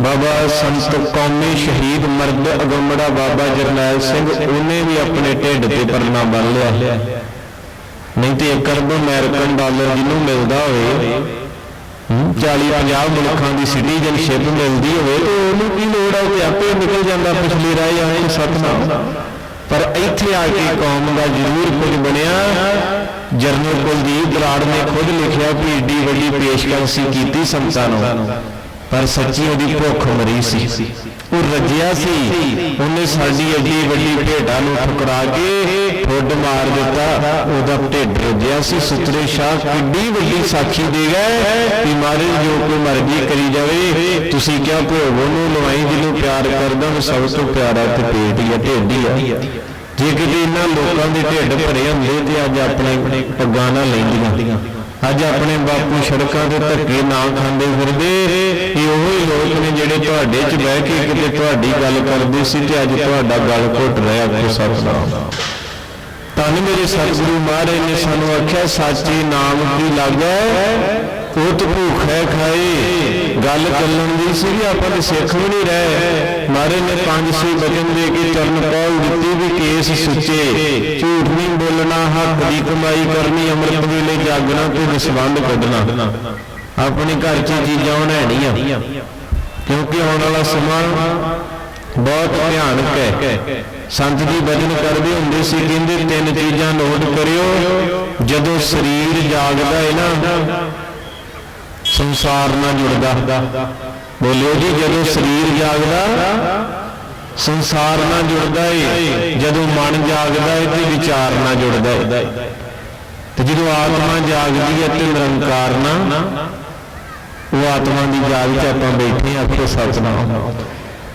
ਬਾਬਾ ਸੰਤ ਕੌਮੀ ਸ਼ਹੀਦ ਮਰਦ ਅਗੰਮੜਾ ਬਾਬਾ ਜਰਨੈਲ ਸਿੰਘ, ਉਹਨੇ ਵੀ ਆਪਣੇ ਢਿੱਡ ਤੇ ਪਰਨਾ ਬੰਨ ਲਿਆ। ਨਹੀਂ ਤੇ ਇੱਕ ਅਰਬ ਅਮਰੀਕਨ ਡਾਲਰ ਜਿਹਨੂੰ ਮਿਲਦਾ ਹੋਵੇ 40 50 ਮੁਲਕਾਂ ਦੀ ਸਿਟੀਜ਼ਨਸ਼ਿਪ ਮਿਲਦੀ ਹੋਵੇ ਤੇ ਉਹਨੂੰ ਕੀ ਲੋੜ ਹੈ ਕਿ ਆਪੇ ਨਿਕਲ ਜਾਂਦਾ ਪਿਛਲੇ ਰਾਹ ਆਏ ਸਤਨਾਮ। ਪਰ ਇੱਥੇ ਆ ਕੇ ਕੌਮ ਦਾ ਜ਼ਰੂਰ ਕੁਝ ਬਣਿਆ। ਜਰਨਲ ਕੁਲਦੀਪ ਦਰਾੜ ਨੇ ਖੁਦ ਲਿਖਿਆ ਕਿ ਏਡੀ ਵੱਡੀ ਪੇਸ਼ਕਸ਼ ਕੀਤੀ ਸੰਤਾਂ ਨੂੰ। ਪਰ ਸੱਚੀ ਉਹਦੀ ਭੁੱਖ ਮਰੀ ਸੀ। ਉਹ ਰੱਜਿਆ ਸੀ। ਉਹਨੇ ਸਾਡੀ ਏਡੀ ਵੱਡੀ ਭੇਡਾਂ ਨੂੰ ਠੁਕਰਾ ਕੇ ਠੁੱਡ ਮਾਰ ਦਿੱਤਾ। ਉਹਦਾ ਢਿੱਡ ਰੱਜਿਆ ਸੀ। ਸੁਤਰੇ ਸ਼ਾਹ ਕਿੱਡੀ ਵੱਡੀ ਸਾਖੀ ਦੇ ਗਏ ਕਿ ਮਾਰੇ ਜੋ ਕੋਈ ਮਰਜ਼ੀ ਕਰੀ ਜਾਵੇ, ਤੁਸੀਂ ਕਿਹਾ ਭੋਗ ਉਹਨੂੰ ਲਵਾਈ? ਜਿਹਨੂੰ ਪਿਆਰ ਕਰਦਾ ਉਹ ਸਭ ਤੋਂ ਪਿਆਰਾ ਤੇ ਪੇਟ ਹੀ ਆ, ਢਿੱਡ ਹੀ ਆ। ਜੇ ਕਿਤੇ ਇਹਨਾਂ ਲੋਕਾਂ ਦੇ ਢਿੱਡ ਭਰੇ ਹੁੰਦੇ ਤੇ ਅੱਜ ਆਪਣੇ ਪੱਗਾਂ ਨਾ ਲੈਂਦੀਆਂ। ਅੱਜ ਆਪਣੇ ਬਾਪੂ ਸੜਕਾਂ ਦੇ ਧੱਕੇ ਨਾਲ ਖਾਂਦੇ ਫਿਰਦੇ ਇਹ ਉਹ ਹੀ ਲੋਕ ਨੇ ਜਿਹੜੇ ਤੁਹਾਡੇ 'ਚ ਬਹਿ ਕੇ ਕਿਤੇ ਤੁਹਾਡੀ ਗੱਲ ਕਰਦੇ ਸੀ ਤੇ ਅੱਜ ਤੁਹਾਡਾ ਗੱਲ ਘੁੱਟ ਰਿਹਾ ਕੋ ਸਤਨਾਮ। ਤਨ ਮੇਰੇ ਸਤਿਗੁਰੂ ਮਹਾਰਾਜ ਨੇ ਸਾਨੂੰ ਆਖਿਆ, ਸਾਚੇ ਨਾਮ ਕੀ ਲਾਗੈ? ਉਤ ਭੂਖੈ ਖਾਏ। ਗੱਲ ਚੱਲਣ ਦੀ ਸੀ ਆਪਾਂ ਤੇ ਸਿੱਖ ਵੀ ਨਹੀਂ ਰਹੇ। ਮਹਾਰਾਜ ਨੇ ਪੰਜ ਛੇ ਬਚਨ ਦੇ ਕੇ ਚਰਨ ਪੌਲ ਦਿੱਤੀ ਵੀ ਕੇਸ ਸੁੱਚੇ। ਝੂਠ ਨਹੀਂ ਬੋਲਣਾ, ਹੱਕ ਦੀ ਕਮਾਈ ਕਰਨੀ, ਅੰਮ੍ਰਿਤ ਵੇਲੇ ਜਾਗਣਾ ਤੇ ਦਸਵੰਦ ਕੱਢਣਾ। ਆਪਣੇ ਘਰ 'ਚ ਚੀਜ਼ਾਂ ਬਣਾਣੀਆਂ ਕਿਉਂਕਿ ਆਉਣ ਵਾਲਾ ਸਮਾਂ ਬਹੁਤ ਭਿਆਨਕ ਹੈ। ਸੰਤ ਜੀ ਬਚਨ ਕਰਦੇ ਹੁੰਦੇ ਸੀ, ਕਹਿੰਦੇ ਤਿੰਨ ਚੀਜ਼ਾਂ ਨੋਟ ਕਰਿਓ, ਜਦੋਂ ਸਰੀਰ ਜਾਗਦਾ ਹੈ ਨਾ, ਸੰਸਾਰ ਨਾਲ ਜੁੜਦਾ। ਬੋਲਿਓ ਜੀ, ਜਦੋਂ ਸਰੀਰ ਜਾਗਦਾ, ਸੰਸਾਰ ਨਾਲ ਜੁੜਦਾ ਏ, ਜਦੋਂ ਮਨ ਜਾਗਦਾ ਏ ਤੇ ਵਿਚਾਰ ਨਾਲ ਜੁੜਦਾ ਏ। ਤੇ ਜਦੋਂ ਆਤਮਾ ਜਾਗਦੀ ਹੈ ਤੇ ਨਿਰੰਕਾਰ ਨਾਲ, ਉਹ ਆਤਮਾ ਦੀ ਜਾਗ 'ਚ ਆਪਾਂ ਬੈਠੇ ਆ ਆਪੇ ਸਤਨਾਮ।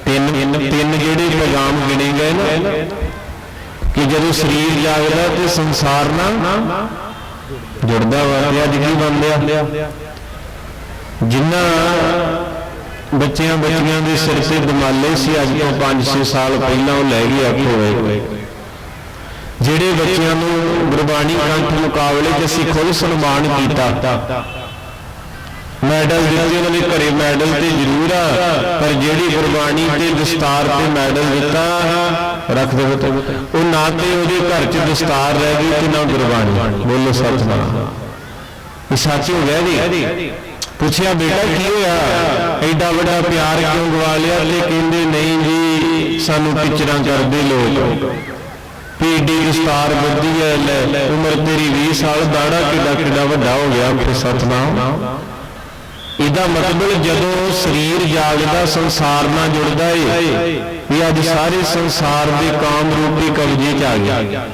ਤਿੰਨ ਤਿੰਨ ਜਿਹੜੇ ਪੈਗਾਮ ਗਿਣੇ ਗਏ ਨਾ, ਕਿ ਜਦੋਂ ਸਰੀਰ ਜਾਗਦਾ ਤੇ ਸੰਸਾਰ ਨਾਲ ਜੁੜਦਾ ਵਾ, ਤੇ ਅੱਜ ਕੀ ਬਣ ਲਿਆ ਜਿਨ੍ਹਾਂ ਬੱਚਿਆਂ ਬੱਚੀਆਂ ਦੇ ਸਿਰ ਤੇ ਦਮਾਲੇ ਸੀ, ਅੱਜ ਤੋਂ 5-6 ਸਾਲ ਪਹਿਲਾਂ ਉਹ ਲੈ ਗਏ ਆਪੋ ਹੋਏ ਜਿਹੜੇ ਬੱਚਿਆਂ ਨੂੰ ਗੁਰਬਾਣੀ ਗ੍ਰੰਥ ਮੁਕਾਬਲੇ 'ਚ ਅਸੀਂ ਖੁਦ ਸਨਮਾਨ ਕੀਤਾ। ਮੈਡਲ ਦਿੱਤੇ ਉਹਨਾਂ ਦੇ ਘਰੇ ਮੈਡਲ ਤੇ ਜ਼ਰੂਰ ਆ। ਪਰ ਜਿਹੜੀ ਗੁਰਬਾਣੀ ਤੇ ਦਸਤਾਰ ਤੇ ਮੈਡਲ ਦਿੱਤਾ, ਰੱਖ ਦੇਵੋ ਤੇ ਉਹ ਨਾ ਤੇ ਉਹਦੇ ਘਰ 'ਚ ਦਸਤਾਰ ਰਹਿ ਗਈ ਤੇ ਨਾ ਗੁਰਬਾਣੀ। ਬੋਲੋ ਸਤਨਾਮ। ਇਹ ਸੱਚ ਹੋ ਗਿਆ ਜੀ। ਪੁੱਛਿਆ, ਬੇਟਾ, ਕੀ ਹੋਇਆ? ਐਡਾ ਵੱਡਾ ਪਿਆਰ ਕਿਉਂ ਗਵਾ ਲਿਆ? ਤੇ ਕਹਿੰਦੇ, ਨਹੀਂ ਜੀ, ਸਾਨੂੰ ਟੀਚਰਾਂ ਕਰਦੇ ਲੋਕ। ਪੀਡੀ ਵਿਸਤਾਰ ਵੱਧੀ ਹੈ ਉਮਰ ਤੇਰੀ 20 ਸਾਲ, ਦਾੜਾ ਕਿੱਡਾ ਕਿੱਡਾ ਵੱਡਾ ਹੋ ਗਿਆ, ਫਿਰ ਸਤਨਾਮ। ਇਹਦਾ ਮਤਲਬ ਜਦੋਂ ਸਰੀਰ ਜਾਗਦਾ, ਸੰਸਾਰ ਨਾਲ ਜੁੜਦਾ ਏ, ਵੀ ਅੱਜ ਸਾਰੇ ਸੰਸਾਰ ਦੇ ਕਾਮ ਰੂਪੀ ਕਬਜ਼ੇ 'ਚ ਆ ਗਿਆ।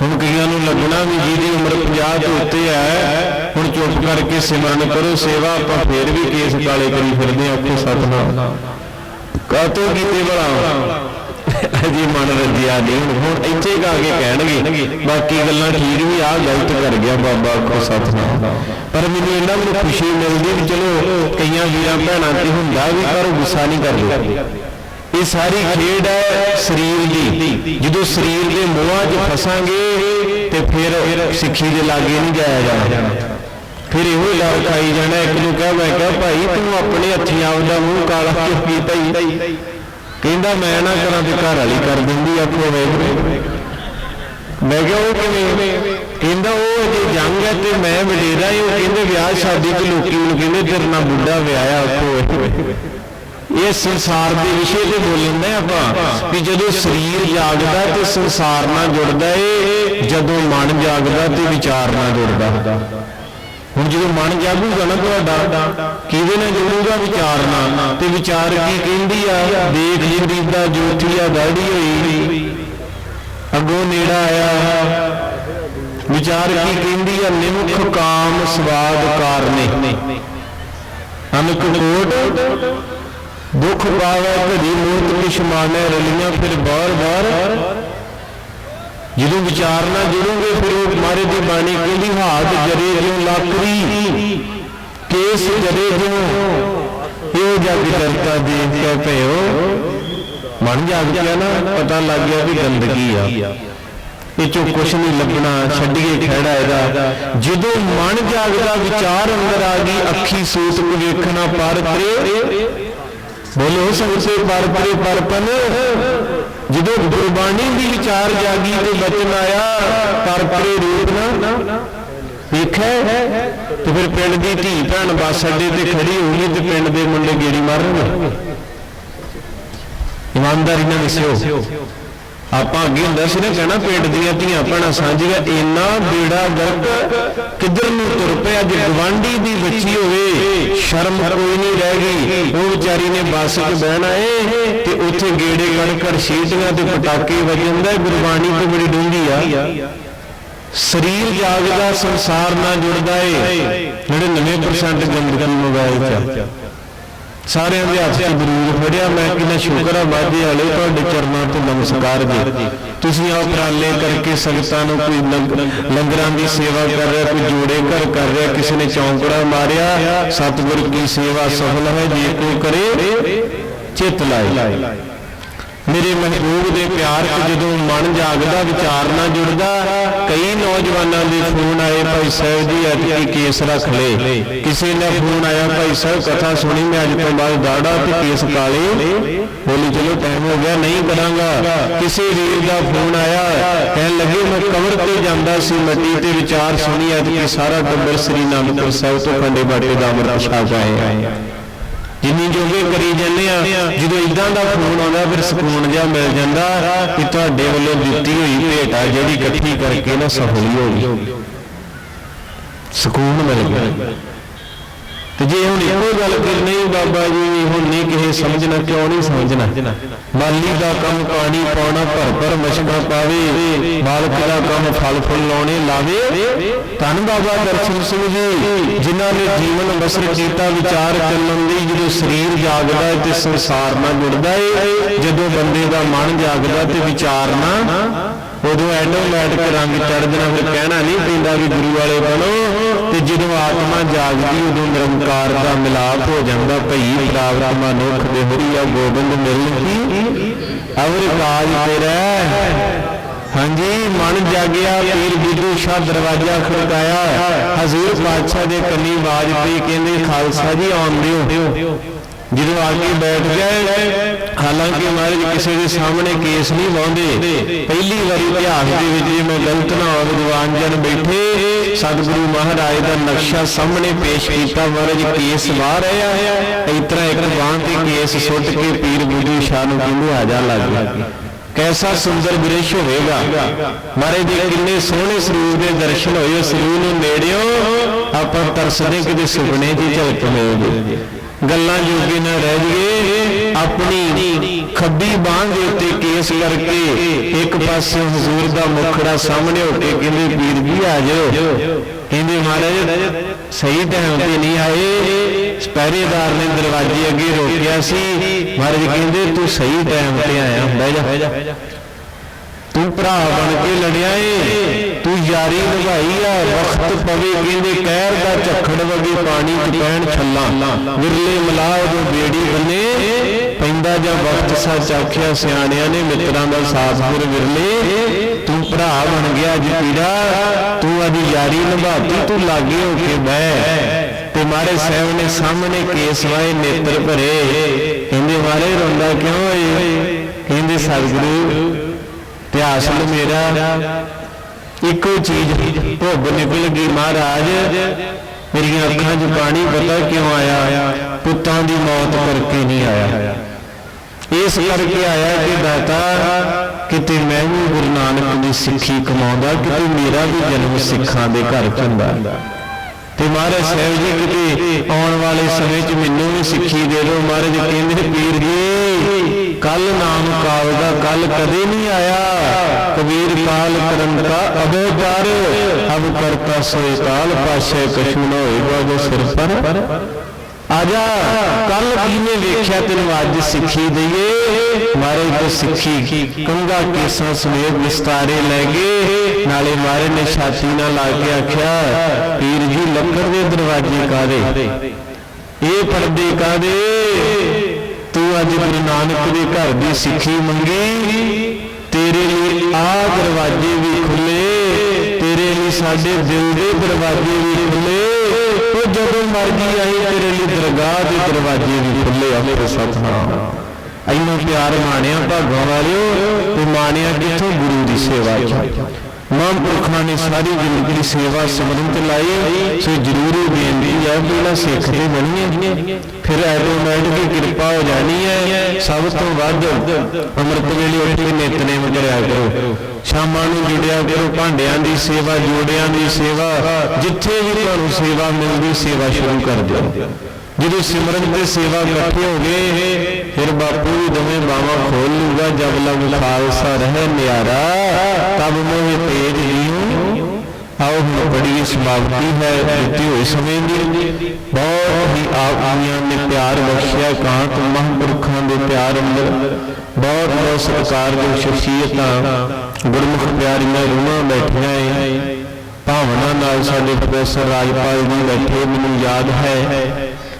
ਹੁਣ ਕਈਆਂ ਨੂੰ ਲੱਗਣਾ ਵੀ ਜਿਹਦੀ ਉਮਰ 50 ਤੋਂ ਉੱਤੇ ਹੈ, ਹੁਣ ਚੁੱਪ ਕਰਕੇ ਸਿਮਰਨ ਕਰੋ, ਸੇਵਾ ਆਪਾਂ ਫੇਰ ਵੀ ਕੇਸ ਕਾਲੇ ਕਰੀ ਫਿਰਦੇ ਆਖੋ ਸਤਨਾਮ। ਕਾਤੋਂ ਕੀਤੇ ਭਲਾ ਅਜੀ ਮਨ ਰੱਜਿਆ ਨਹੀਂ। ਹੁਣ ਇੱਥੇ ਕਾ ਕੇ ਕਹਿਣਗੇ, ਬਾਕੀ ਗੱਲਾਂ ਠੀਕ ਵੀ ਆ, ਗਲਤ ਕਰ ਗਿਆ ਬਾਬਾ ਕੋ ਸਤਨਾਮ। ਪਰ ਮੈਨੂੰ ਇਹਨਾਂ ਨੂੰ ਖੁਸ਼ੀ ਮਿਲਦੀ ਵੀ ਚਲੋ, ਕਈਆਂ ਵੀਰਾਂ ਭੈਣਾਂ ਤੇ ਹੁੰਦਾ ਵੀ, ਪਰ ਗੁੱਸਾ ਨਹੀਂ ਕਰਦੇ। ਇਹ ਸਾਰੀ ਖੇਡ ਹੈ ਸਰੀਰ ਦੀ। ਜਦੋਂ ਸਰੀਰ ਦੇ ਮੋਹਾਂ 'ਚ ਫਸਾਂਗੇ ਤੇ ਫਿਰ ਸਿੱਖੀ ਦੇ ਲਾਗੇ ਨਹੀਂ ਜਾਇਆ ਜਾਣਾ। ਫਿਰ ਇਹੋ ਹੀ ਡਰ ਖਾਈ ਜਾਣਾ। ਇੱਕ ਨੂੰ ਕਹਾਂ, ਮੈਂ ਕਿਹਾ, ਭਾਈ, ਤੂੰ ਆਪਣੇ ਹੱਥੀਂ ਆਪਦਾ ਮੂੰਹ ਕਾਲਾ ਕਿਉਂ ਕੀਤਾ ਹੀ ਕਹਿੰਦਾ ਮੈਂ ਨਾ ਕਰਾਂ ਤੇ ਘਰ ਵਾਲੀ ਕਰ ਦਿੰਦੀ ਆਪੋ ਵੇਖ ਮੈਂ ਕਿਹਾ ਉਹ ਕਿਵੇਂ? ਕਹਿੰਦਾ ਉਹ ਅਜੇ ਜੰਗ ਹੈ ਤੇ ਮੈਂ ਵਡੇਰਾ ਹੀ, ਉਹ ਕਹਿੰਦੇ ਵਿਆਹ ਸ਼ਾਦੀ ਤੇ ਲੋਕੀ ਮੈਨੂੰ ਕਹਿੰਦੇ ਤੇਰੇ ਨਾਲ ਬੁੱਢਾ ਵਿਆਹਿਆ ਆਖੋ ਇਹ ਸੰਸਾਰ ਦੇ ਵਿਸ਼ੇ ਤੇ ਬੋਲਣ ਦੇ ਆਪਾਂ ਕਿ ਜਦੋਂ ਸਰੀਰ ਜਾਗਦਾ ਤੇ ਸੰਸਾਰ ਨਾਲ ਜੁੜਦਾ ਏ, ਜਦੋਂ ਮਨ ਜਾਗਦਾ ਤੇ ਵਿਚਾਰ ਨਾਲ ਜੁੜਦਾ। ਜਦੋਂ ਮਨ ਜਾਗੂਗਾ ਨਾ ਤੁਹਾਡਾ। ਕਿਹਦੇ ਨਾਲ ਜੁੜੂਗਾ? ਵਿਚਾਰ ਨਾਲ। ਤੇ ਵਿਚਾਰ ਕੀ ਕਹਿੰਦੀ ਆ? ਦੇਖ ਜਰੀਦਾ ਜੋਤੀਆ ਦਾੜੀ ਹੋਈ। ਅੱਗੋਂ ਨੇੜਾ ਆਇਆ। ਵਿਚਾਰ ਕੀ ਕਹਿੰਦੀ ਆ? ਨਿਮਖ ਕਾਮ ਸਵਾਦ ਕਾਰਨੇ। ਅਨਕ ਕੋਟ ਦੁੱਖ ਪਾਵੇ, ਘੜੀ ਮੂਰਤ ਕਿਛ ਮਾਨੇ ਰਲੀਆਂ, ਫਿਰ ਬਾਰ ਬਾਰ ਜਦੋਂ ਵਿਚਾਰਨਾ ਜੁੜੂਗੇ ਜੁੜੋਗੇ, ਫਿਰ ਉਹ ਮਾਰੇ ਦੀ ਬਾਣੀ ਕਹਿੰਦੀ ਹਾਥ ਜਰੇ ਜਿਉ ਲਾਕਰੀ ਕੇਸ ਜਰੇ ਜਿਉ, ਇਹ ਜਗ ਕਰਤਾ ਦੇਖ ਕੇ ਭਇਓ? ਮਨ ਜਾਗ ਗਿਆ ਨਾ, ਪਤਾ ਲੱਗ ਗਿਆ ਵੀ ਗੰਦਗੀ ਆ। ਇਹ ਚੋਂ ਕੁਛ ਨਹੀਂ ਲੱਭਣਾ, ਛੱਡੀਏ ਖੜਾ ਇਹਦਾ। ਜਦੋਂ ਮਨ ਜਾਗਦਾ, ਵਿਚਾਰ ਅੰਦਰ ਆ ਗਈ, ਅੱਖੀ ਸੂਤ ਕੋ ਵੇਖਣਾ ਪਰ ਤਰੇ ਬੋਲੋ ਸੰਸੇ ਪਰਪਰੇ ਪਰਪਨ ਜਦੋਂ ਗੁਰਬਾਣੀ ਦੀ ਵਿਚਾਰ ਜਾਗੀ ਤੇ ਬਚਨ ਆਇਆ ਪਰਪਰੇ ਰੂਪ ਨਾ। ਵੇਖਿਆ ਤੇ ਫਿਰ ਪਿੰਡ ਦੀ ਧੀ ਭੈਣ ਬੱਸ ਅੱਡੇ ਤੇ ਖੜੀ ਹੋ ਗਈ ਤੇ ਪਿੰਡ ਦੇ ਮੁੰਡੇ ਗੇੜੀ ਮਾਰਨਗੇ। ਇਮਾਨਦਾਰੀ ਨਾਲ ਦੱਸਿਓ। ਆਪਾਂ ਅੱਗੇ ਹੁੰਦਾ ਸੀ ਨਾ ਕਹਿਣਾ ਪਿੰਡ ਦੀਆਂ ਧੀਆਂ ਭੈਣਾਂ ਸਾਂਝੀਆਂ, ਇੰਨਾ ਬੇੜਾ ਗਰਕ ਕਿੱਧਰ ਨੂੰ ਤੁਰ ਪਿਆ ਜੇ ਗਵਾਂਢੀ ਦੀ ਬੱਚੀ ਹੋਵੇ, ਸ਼ਰਮ ਕੋਈ ਨਹੀਂ ਰਹਿ ਗਈ। ਉਹ ਵਿਚਾਰੀ ਨੇ ਬੱਸ 'ਚ ਬਹਿਣਾ ਏ ਤੇ ਉੱਥੇ ਗੇੜੇ ਕੜ ਕੜ ਸੀਟੀਆਂ ਤੇ ਪਟਾਕੇ ਵੱਜਦਾ ਗੁਰਬਾਣੀ ਤੇ ਬੜੀ ਡੂੰਘੀ ਆ। ਸਰੀਰ ਜਾਗਦਾ, ਸੰਸਾਰ ਨਾਲ ਜੁੜਦਾ ਏ। 99% ਗੰਦਗੀ ਮੋਬਾਈਲ 'ਚ ਸਾਰਿਆਂ ਦੇ ਹੱਥ 'ਚ ਬਰੂਦ ਫੜਿਆ ਮੈਂ ਕਿੰਨਾ ਸ਼ੁਕਰ ਆ ਬਾਜੇ ਵਾਲੇ ਤੁਹਾਡੇ ਚਰਨਾਂ ਤੇ ਨਮਸਕਾਰ ਜੀ। ਤੁਸੀਂ ਆ ਉਪਰਾਲੇ ਕਰਕੇ ਸੰਗਤਾਂ ਨੂੰ ਕੋਈ ਲੰਗ- ਲੰਗਰਾਂ ਦੀ ਸੇਵਾ ਕਰ ਰਿਹਾ ਕੋਈ ਜੋੜੇ ਘਰ ਕਰ ਰਿਹਾ ਕਿਸੇ ਨੇ ਚੌਂਕੜਾ ਮਾਰਿਆ ਸਤਿਗੁਰ ਕੀ ਸੇਵਾ ਸਫਲ ਹੈ ਜੇ ਕੋਈ ਕਰੇ ਚਿੱਤ ਲਾਏ। ਮੇਰੇ ਮਹਿਬੂਬ ਦੇ ਪਿਆਰ 'ਚ ਜਦੋਂ ਮਨ ਜਾਗਦਾ, ਵਿਚਾਰ ਨਾਲ ਜੁੜਦਾ, ਕਈ ਨੌਜਵਾਨਾਂ ਦੇ ਫੋਨ ਆਏ, ਭਾਈ ਸਾਹਿਬ ਜੀ ਐਤਕੀ ਕੇਸ ਰੱਖ ਲਏ? ਕਿਸੇ ਦਾ ਫੋਨ ਆਇਆ, ਭਾਈ ਸਾਹਿਬ, ਕਥਾ ਸੁਣੀ, ਮੈਂ ਅੱਜ ਤੋਂ ਬਾਅਦ ਦਾੜਾ ਤੇ ਕੇਸ ਕਾਲੇ ਬੋਲੀ, ਚਲੋ ਟਾਈਮ ਹੋ ਗਿਆ, ਨਹੀਂ ਕਰਾਂਗਾ। ਕਿਸੇ ਵੀਰ ਦਾ ਫੋਨ ਆਇਆ, ਕਹਿਣ ਲੱਗੇ, ਮੈਂ ਕਬਰ ਤੇ ਜਾਂਦਾ ਸੀ ਮੱਟੀ ਤੇ ਵਿਚਾਰ ਸੁਣੀ ਐਤਕੀ ਸਾਰਾ ਟੱਬਰ ਸ੍ਰੀ ਅਨੰਦਪੁਰ ਸਾਹਿਬ ਤੋਂ ਖੰਡੇ ਬਾਟੇ ਦਾ ਅੰਮ੍ਰਿਤ ਛਕ ਆਏ ਜਿੰਨੀ ਜੋਗੇ ਕਰੀ ਜਾਂਦੇ ਆ, ਜਦੋਂ ਇਦਾਂ ਦਾ ਫੋਨ ਆਉਂਦਾ, ਫਿਰ ਸਕੂਨ ਜਿਹਾ ਮਿਲ ਜਾਂਦਾ ਕਿ ਤੁਹਾਡੇ ਵੱਲੋਂ ਦਿੱਤੀ ਹੋਈ ਭੇਟ ਆ ਜਿਹੜੀ ਇਕੱਠੀ ਕਰਕੇ ਨਾ ਸਹੂਲੀ ਹੋ ਗਈ। ਸਕੂਨ ਮਿਲ ਗਿਆ। ਤੇ ਜੇ ਹੁਣ ਇੱਕੋ ਗੱਲ ਕਰ ਨਹੀਂ ਬਾਬਾ ਜੀ ਹੁਣ ਨਹੀਂ ਕਿਸੇ ਸਮਝਣਾ ਕਿਉਂ ਨਹੀਂ ਸਮਝਣਾ? ਮਾਲੀ ਦਾ ਕੰਮ ਪਾਣੀ ਪਾਉਣਾ ਭਰ ਭਰ ਮਸ਼ਕਾਂ ਪਾਵੇ ਮਾਲਕ ਦਾ ਕੰਮ ਫਲ ਫੁੱਲ ਲਾਉਣੇ ਲਾਵੇ। ਧੰਨ ਬਾਬਾ ਦਰਸ਼ਨ ਸਿੰਘ ਜੀ ਜਿਨ੍ਹਾਂ ਨੇ ਜੀਵਨ ਬਸਰ ਕੀਤਾ ਵਿਚਾਰ ਚੱਲਣ ਦੀ ਜਦੋਂ ਸਰੀਰ ਜਾਗਦਾ ਹੈ ਤੇ ਸੰਸਾਰ ਨਾਲ ਜੁੜਦਾ ਹੈ ਜਦੋਂ ਬੰਦੇ ਦਾ ਮਨ ਜਾਗਦਾ ਤੇ ਵਿਚਾਰ ਨਾ ਉਦੋਂ ਐਟੋਮੈਟਿਕ ਰੰਗ ਚੜ ਜਾਣਾ ਫਿਰ ਕਹਿਣਾ ਨਹੀਂ ਪੈਂਦਾ ਵੀ ਗੁਰੂ ਵਾਲੇ ਬਣੋ। ਤੇ ਜਦੋਂ ਆਤਮਾ ਜਾਗਦੀ, ਉਦੋਂ ਨਿਰੰਕਾਰ ਦਾ ਮਿਲਾਪ ਹੋ ਜਾਂਦਾ। ਭਈ ਪ੍ਰਾਪਤ ਮਨੁੱਖ ਦੇ ਹਰੀਆ ਗੋਬਿੰਦ ਮਿਲਨ ਕੀ ਅਵਰ ਕਾਜ ਤੇਰਾ ਹਾਂਜੀ, ਮਨ ਜਾਗਿਆ, ਪੀਰ ਬੁੱਧੂ ਸ਼ਾਹ ਦਰਵਾਜ਼ਾ ਖੜਕਾਇਆ। ਹਜ਼ੂਰ ਬਾਦਸ਼ਾਹ ਦੇ ਕੰਨੀ ਆਵਾਜ਼ ਪਈ, ਕਹਿੰਦੇ, ਖਾਲਸਾ ਜੀ ਆਉਣ ਦਿਓ ਜਦੋਂ ਆ ਕੇ ਬੈਠ ਗਏ ਹਾਲਾਂਕਿ ਮਹਾਰਾਜ ਕਿਸੇ ਦੇ ਸਾਹਮਣੇ ਕੇਸ ਨਹੀਂ ਲਾਉਂਦੇ। ਪਹਿਲੀ ਵਾਰੀ ਇਤਿਹਾਸ ਦੇ ਵਿੱਚ ਜੇ ਮੈਂ ਗਲਤ ਨਾ ਹੋਵੇ, ਵਿਦਵਾਨ ਜਨ ਬੈਠੇ, ਸਤਿਗੁਰੂ ਮਹਾਰਾਜ ਦਾ ਨਕਸ਼ਾ ਸਾਹਮਣੇ ਪੇਸ਼ ਕੀਤਾ, ਮਹਾਰਾਜ ਕੇਸ ਬਾਹਰ ਆਇਆ ਇਸ ਤਰ੍ਹਾਂ ਇੱਕ ਬਾਂਹ ਤੇ ਕੇਸ ਸੁੱਟ ਕੇ ਪੀਰ ਬੁੱਧੂ ਸ਼ਾਹ ਨੂੰ ਕਹਿੰਦੇ, ਆ ਜਾ ਲੱਗ ਕੈਸਾ ਸੁੰਦਰ ਬ੍ਰਿਸ਼ ਹੋਵੇਗਾ। ਮਹਾਰਾਜ ਦੇ ਕਿੰਨੇ ਸੋਹਣੇ ਸਰੂਪ ਦੇ ਦਰਸ਼ਨ ਹੋਏ, ਉਸ ਨੂੰ ਨੇੜਿਓ, ਆਪਾਂ ਤਰਸਦੇ ਕਿਤੇ ਸੁਪਨੇ ਚ ਝਲਕ ਮਿਲਦੀ। ਗੱਲਾਂ ਜੋਗੇ ਨਾ ਰਹਿ ਜੀਏ ਆਪਣੀ ਖੱਬੀ ਬਾਂਹ ਦੇ ਉੱਤੇ ਕੇਸ ਕਰਕੇ ਇੱਕ ਪਾਸੇ ਹਜ਼ੂਰ ਦਾ ਮੁਖੜਾ ਸਾਹਮਣੇ ਹੋ ਕੇ ਕਹਿੰਦੇ, ਵੀਰ ਜੀ, ਆ ਜਾਓ ਕਹਿੰਦੇ, ਮਹਾਰਾਜ, ਸਹੀ ਟਾਈਮ ਤੇ ਨਹੀਂ ਆਏ। ਸਪਹਿਰੇਦਾਰ ਨੇ ਦਰਵਾਜ਼ੇ ਅੱਗੇ ਰੋਕਿਆ ਸੀ। ਮਹਾਰਾਜ ਕਹਿੰਦੇ, ਤੂੰ ਸਹੀ ਟਾਈਮ ਤੇ ਆਇਆ, ਬਹਿ ਜਾ। ਤੂੰ ਭਰਾ ਬਣ ਕੇ ਲੜਿਆ ਏ। ਤੂੰ ਯਾਰੀ ਨਿਭਾਈ ਆ ਵਕਤ ਪਵੇ ਕਹਿੰਦੇ ਕਹਿਰ ਦਾ ਝੱਖੜ ਵਗੇ ਪਾਣੀ ਚ ਪੈਣ ਛੱਲਾਂ। ਵਿਰਲੇ ਮਲਾਹ ਜੋ ਬੇੜੀ ਬੰਨੇ, ਪੈਂਦਾ ਜਾਂ ਵਕਤ ਸੱਚ ਆਖਿਆ ਸਿਆਣਿਆਂ ਨੇ ਮਿੱਤਰਾਂ ਦਾ ਸਾਥ ਫਿਰ ਵਿਰਲੇ। ਤੂੰ ਭਰਾ ਬਣ ਗਿਆ ਅੱਜ ਪੀੜਾ, ਤੂੰ ਅੱਜ ਯਾਰੀ ਨਿਭਾਤੀ, ਤੂੰ ਲਾਗੇ ਹੋ ਕੇ ਬਹਿ। ਤੇ ਮਾਰੇ ਸਾਹਿਬ ਨੇ ਸਾਹਮਣੇ ਕੇਸ ਵਾਏ ਨੇਤਰ ਭਰੇ। ਕਹਿੰਦੇ ਮਾਰੇ ਰੋਂਦਾ ਕਿਉਂ ਏ? ਕਹਿੰਦੇ ਸਤਿਗੁਰੂ ਇਤਿਹਾਸ ਅਸਲ ਮੇਰਾ ਇੱਕੋ ਚੀਜ਼ ਭੁੱਬ ਨਿਕਲ ਗਈ ਮਹਾਰਾਜ। ਮੇਰੀਆਂ ਅੱਖਾਂ 'ਚ ਪਾਣੀ ਪਤਾ ਕਿਉਂ ਆਇਆ? ਪੁੱਤਾਂ ਦੀ ਮੌਤ ਕਰਕੇ ਨਹੀਂ ਆਇਆ। ਇਸ ਕਰਕੇ ਆਇਆ ਕਿ ਦਾਤਾ, ਕਿਤੇ ਮੈਂ ਵੀ ਗੁਰੂ ਨਾਨਕ ਦੀ ਸਿੱਖੀ ਕਮਾਉਂਦਾ, ਕਿਤੇ ਮੇਰਾ ਵੀ ਜਨਮ ਸਿੱਖਾਂ ਦੇ ਘਰ 'ਚ ਹੁੰਦਾ ਤੇ ਮਹਾਰਾਜ ਸਾਹਿਬ ਜੀ ਕਿਤੇ ਆਉਣ ਵਾਲੇ ਸਮੇਂ 'ਚ ਮੈਨੂੰ ਵੀ ਸਿੱਖੀ ਦੇ ਦਿਓ। ਮਹਾਰਾਜ ਕਹਿੰਦੇ ਪੀਰ ਜੀ ਕੱਲ ਨਾਮ ਕਾਲ ਦਾ ਕੱਲ ਕਦੇ ਨਹੀਂ ਆਇਆ। ਕਬੀਰ ਕਾਲ ਕਰਨ ਦਾ ਅਬੇ ਪਰ ਅਬ ਕਰਤਾ ਸੋਏ ਕਾਲ ਪਾਸ਼ੇ ਕਛੂ ਨਾ ਹੋਏਗਾ ਜੋ ਸਿਰ ਪਰ। ਆਜਾ ਕੱਲ ਕਿਨੇ ਵੇਖਿਆ ਤੈਨੂੰ ਅੱਜ ਸਿੱਖੀ ਦਈਏ। ਮਾਰੇ ਕੋ ਸਿੱਖੀ। ਕੰਗਾ ਕੇਸਾਂ ਸਮੇਤ ਵਿਸਤਾਰੇ ਲੈ ਗਏ। ਨਾਲੇ ਮਾਰੇ ਨੇ ਛਾਤੀ ਨਾਲ ਲਾ ਕੇ ਆਖਿਆ ਪੀਰ ਜੀ ਲੱਕੜ ਦੇ ਦਰਵਾਜ਼ੇ ਕਾਦੇ ਇਹ ਪਰਦੇ ਕਾਦੇ ਤੂੰ ਅੱਜ ਗੁਰੂ ਨਾਨਕ ਦੇ ਘਰ ਦੀ ਸਿੱਖੀ ਮੰਗੀ। ਤੇਰੇ ਲਈ ਆ ਦਰਵਾਜ਼ੇ ਵੀ ਖੁੱਲੇ ਤੇਰੇ ਲਈ ਸਾਡੇ ਦਿਲ ਦੇ ਦਰਵਾਜ਼ੇ ਵੀ ਖੁੱਲੇ ਉਹ ਜਦੋਂ ਮਰਜ਼ੀ ਆਈ, ਤੇਰੇ ਲਈ ਦਰਗਾਹ ਦੇ ਦਰਵਾਜ਼ੇ ਵੀ ਖੁੱਲੇ ਆ, ਮੇਰੇ ਸਤਨਾਮ। ਇੰਨਾ ਪਿਆਰ ਮਾਣਿਆ ਭਾਗਾਂ ਵਾਲਿਓ, ਤੇ ਮਾਣਿਆ ਕਿੱਥੋਂ? ਗੁਰੂ ਦੀ ਸੇਵਾ ਚ। ਮਹਾਂਪੁਰਖਾਂ ਨੇ ਸਾਰੀ ਜ਼ਿੰਦਗੀ ਦੀ ਸੇਵਾ ਸਿਮਰਨ ਤੇ ਲਾਈ, ਸੋ ਜ਼ਰੂਰੀ ਬੇਨਤੀ ਹੈ, ਪਹਿਲਾਂ ਸਿੱਖ ਦੇ ਬਣੀਏ। ਫਿਰ ਐਟੋਮੈਟਿਕ ਦੀ ਕਿਰਪਾ ਹੋ ਜਾਣੀ ਹੈ ਸਭ ਤੋਂ ਵੱਧ ਅੰਮ੍ਰਿਤ ਵੇਲੇ ਉੱਠ ਕੇ ਨਿਤਨੇਮ ਕਰਿਆ ਕਰੋ। ਸ਼ਾਮਾਂ ਨੂੰ ਜੁੜਿਆ ਕਰੋ, ਭਾਂਡਿਆਂ ਦੀ ਸੇਵਾ, ਜੋੜਿਆਂ ਦੀ ਸੇਵਾ, ਜਿੱਥੇ ਵੀ ਤੁਹਾਨੂੰ ਸੇਵਾ ਮਿਲਦੀ, ਸੇਵਾ ਸ਼ੁਰੂ ਕਰ ਦਿਓ। ਜਦੋਂ ਸਿਮਰਨ ਤੇ ਸੇਵਾ ਇਕੱਠੇ ਹੋ ਗਏ, ਫਿਰ ਬਾਪੂ ਵੀ ਦੋਵੇਂ ਬਾਹਾਂ ਖੋਲ ਲੂਗਾ ਜਬ ਲਗ ਖਾਲਸਾ ਰਹਿ ਨਿਆਰਾ, ਤਬ ਮੋਹਿ ਤੇਜ ਜੀਉ ਆਓ ਹੁਣ ਬੜੀ ਸਮਾਪਤੀ ਹੈ ਦਿੱਤੀ ਹੋਈ ਸਮੇਂ ਦੀ। ਬਹੁਤ ਹੀ ਆਪ ਆਈਆਂ ਨੇ ਪਿਆਰ ਬਖਸ਼ਿਆ ਕਾਂਤ ਮਹਾਂਪੁਰਖਾਂ ਦੇ ਪਿਆਰ ਅੰਦਰ। ਬਹੁਤ ਬਹੁਤ ਸਤਿਕਾਰਯੋਗ ਸ਼ਖਸੀਅਤਾਂ, ਗੁਰਮੁਖ ਪਿਆਰੀਆਂ ਰੂਹਾਂ ਬੈਠੀਆਂ ਏ। ਭਾਵਨਾ ਨਾਲ ਸਾਡੇ ਪ੍ਰੋਫੈਸਰ ਰਾਜਪਾਲ ਜੀ ਬੈਠੇ, ਮੈਨੂੰ ਯਾਦ ਹੈ।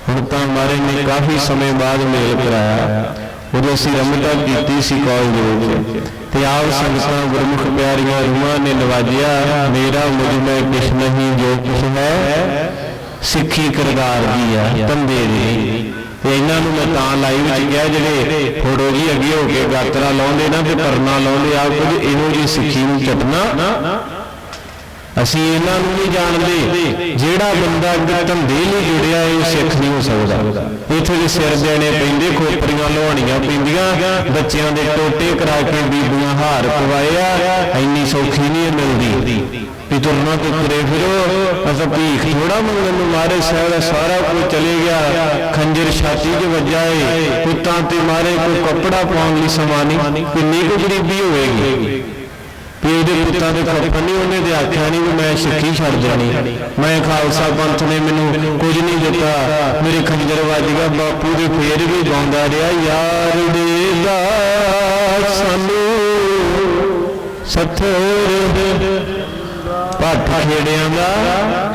ਹੁਣ ਤਾਂ ਮਾਰੇ ਨੇ ਕਾਫੀ ਸਮੇਂ ਬਾਅਦ ਮੇਲ ਕਰਾਇਆ। ਉਦੋਂ ਅਸੀਂ ਰਮਤਾ ਕੀਤੀ ਸੀ ਕਾਲਜ ਦੇ ਵਿੱਚ। ਤੇ ਆਪ ਸੰਗਤਾਂ ਗੁਰਮੁਖ ਪਿਆਰੀਆਂ ਰੂਹਾਂ ਨੇ ਨਵਾਜਿਆ, ਮੇਰਾ ਮੁਝ ਮੈਂ ਕਿਛ ਨਹੀਂ, ਜੋ ਕੁਛ ਹੈ, ਸਿੱਖੀ ਕਿਰਦਾਰ ਦੀ ਆ ਤੰਦੇ ਦੀ। ਤੇ ਇਹਨਾਂ ਨੂੰ ਮੈਂ ਤਾਂ ਲਾਈਵ ਵਿੱਚ ਕਿਹਾ, ਜਿਹੜੇ ਫੋਟੋ ਜੀ ਅੱਗੇ ਹੋ ਕੇ ਗਾਤਰਾ ਲਾਉਂਦੇ ਨਾ ਤੇ ਪਰਨਾ ਲਾਉਂਦੇ ਆ ਕੁਝ ਇਹੋ ਜੀ ਸਿੱਖੀ ਨੂੰ ਚਟਣਾ ਅਸੀਂ ਇਹਨਾਂ ਨੂੰ ਨਹੀਂ ਜਾਣਦੇ ਜਿਹੜਾ ਬੰਦਾ ਧੰਦੇ ਲਈ ਜੁੜਿਆ ਇਹ ਸਿੱਖ ਨਹੀਂ ਹੋ ਸਕਦਾ। ਇੱਥੇ ਦੇ ਸਿਰ ਦੇਣੇ ਪੈਂਦੇ ਖੋਪਰੀਆਂ ਲੋਹਾਣੀਆਂ ਪੈਂਦੀਆਂ, ਬੱਚਿਆਂ ਦੇ ਟੋਟੇ ਕਰਾ ਕੇ ਬੀਬੀਆਂ ਹਾਰ ਪਵਾਏ ਆ, ਇੰਨੀ ਸੌਖੀ ਨਹੀਂ ਮਿਲਦੀ। ਵੀ ਤੁਰਨਾ ਤੇ ਤੁਰੇ ਫਿਰੋ, ਅਸਾਂ ਭੀਖ ਥੋੜਾ ਮੰਗਣ ਨੂੰ ਮਾਰੇ ਸਾਹਿਬ ਸਾਰਾ ਕੁਝ ਚਲੇ ਗਿਆ। ਖੰਜਰ ਛਾਤੀ 'ਚ ਵੱਜਾ ਏ, ਪੁੱਤਾਂ ਤੇ ਮਾਰੇ ਕੋਈ ਕੱਪੜਾ ਪਾਉਣ ਲਈ ਸਮਾਨੀ ਕਿੰਨੀ ਕੁ ਗਰੀਬੀ ਹੋਵੇਗੀ। ਵੀ ਇਹਦੇ ਪੁੱਤਾਂ ਦੇ ਖੱਪਣ ਨਹੀਂ ਉਹਨੇ ਤੇ ਆਖਿਆ ਨਹੀਂ ਵੀ ਮੈਂ ਸਿੱਖੀ ਛੱਡ ਦੇਣੀ। ਮੈਂ ਖਾਲਸਾ ਪੰਥ ਨੇ ਮੈਨੂੰ ਕੁਝ ਨਹੀਂ ਦਿੱਤਾ। ਮੇਰੇ ਖੰਜਰ ਵੱਜ ਗਿਆ, ਬਾਪੂ ਦੇ ਫੇਰ ਵੀ ਗਾਉਂਦਾ ਰਿਹਾ, ਯਾਰ ਦੇ ਦਾ ਸਾਨੂੰ ਸਥਰ, ਪੱਠ ਖੇੜਿਆਂ ਦਾ